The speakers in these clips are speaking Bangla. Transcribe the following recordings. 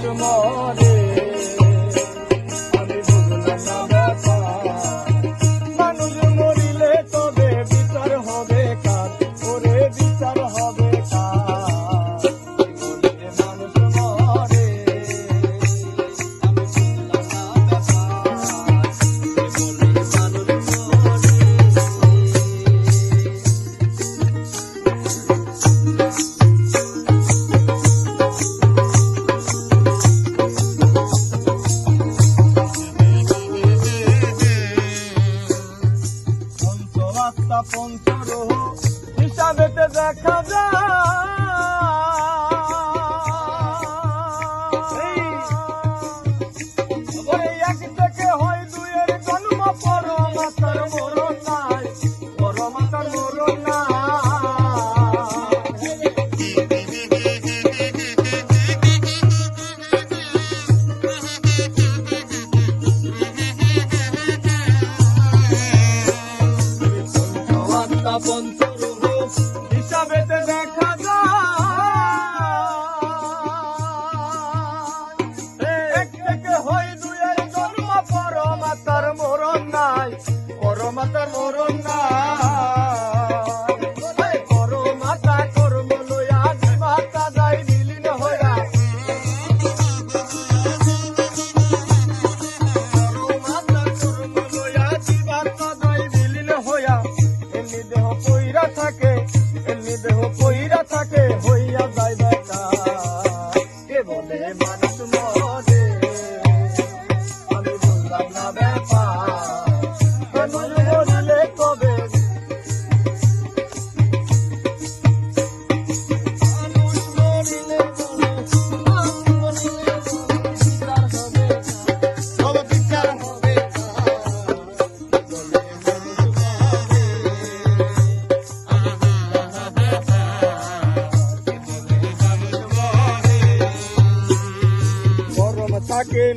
什么？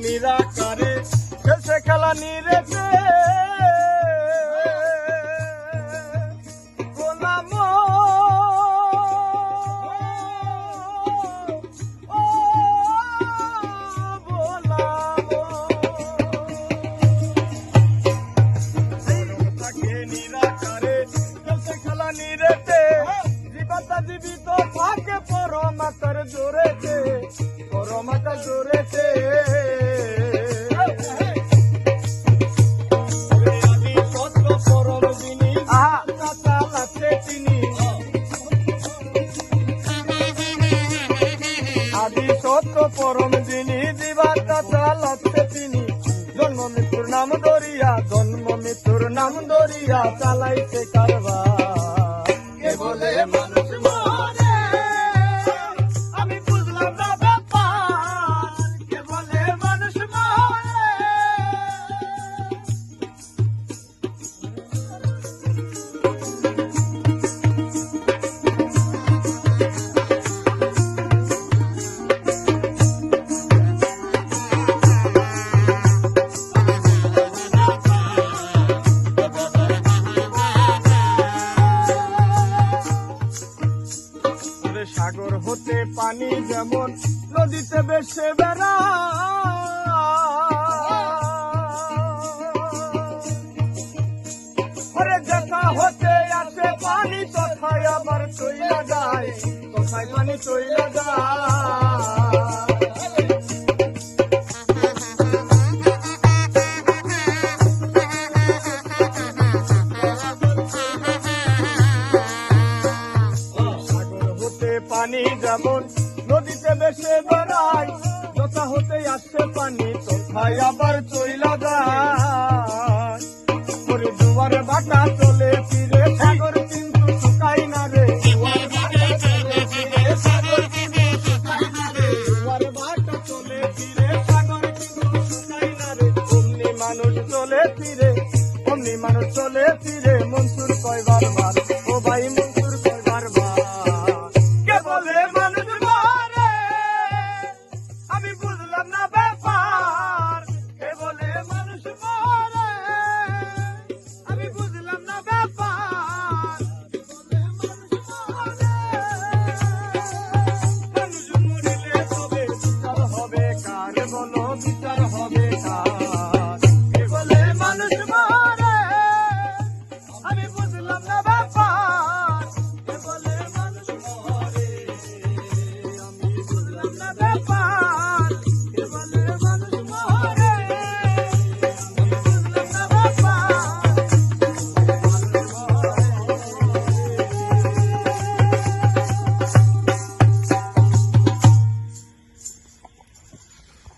নিরাকারে খেলছে খেলা নিরেছে জীবতা থাকে জোরেছে পরমাতা জোরেছে চালাচ্ছে তিনি জন্ম মৃত্যুর নাম দরিয়া জন্ম মৃত্যুর নাম দরিয়া চালাইছে যেমন নদীতে বেসে বেড়া। দেখা হতে আসে পানি, তথায় আবার চইলা যায়, তথায় পানি চইলা যায়। পানি যেমন বেসে যথা হতে পানি, তথায় আবার চইলা বাটা চলে ফিরে, সাগর কিন্তু শুকাই না রে। মানুষ চলে ফিরে, অমনি মানুষ চলে ফিরে, মনসুর কয়বার মনসুর